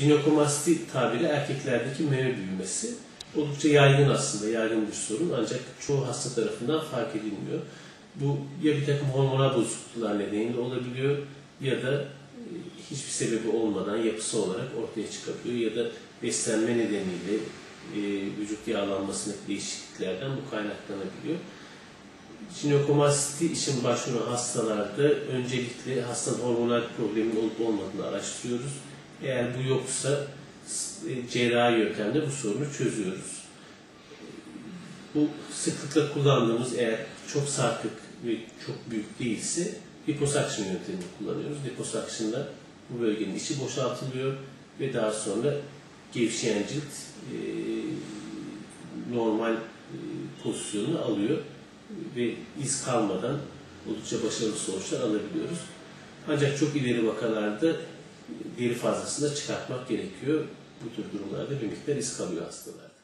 Jinekomasti tabiri erkeklerdeki meme büyümesi. Oldukça yaygın aslında, yaygın bir sorun ancak çoğu hasta tarafından fark edilmiyor. Bu ya bir takım hormonal bozukluklar nedeniyle olabiliyor ya da e, hiçbir sebebi olmadan yapısı olarak ortaya çıkabiliyor ya da beslenme nedeniyle e, vücut yağlanmasındaki değişikliklerden bu kaynaklanabiliyor. Jinekomasti için başvuran hastalarda öncelikle hastanın hormonal problemin olup olmadığını araştırıyoruz. Eğer bu yoksa e, cerrahi yöntemle bu sorunu çözüyoruz. Bu sıklıkla kullandığımız eğer çok sarkık ve çok büyük değilse liposuction yöntemini kullanıyoruz. Liposuction'da bu bölgenin içi boşaltılıyor ve daha sonra gevşeyen cilt e, normal e, pozisyonunu alıyor ve iz kalmadan oldukça başarılı sonuçlar alabiliyoruz. Ancak çok ileri vakalarda deri fazlasını da çıkartmak gerekiyor. Bu tür durumlarda bir miktar iz kalıyor hastalarda.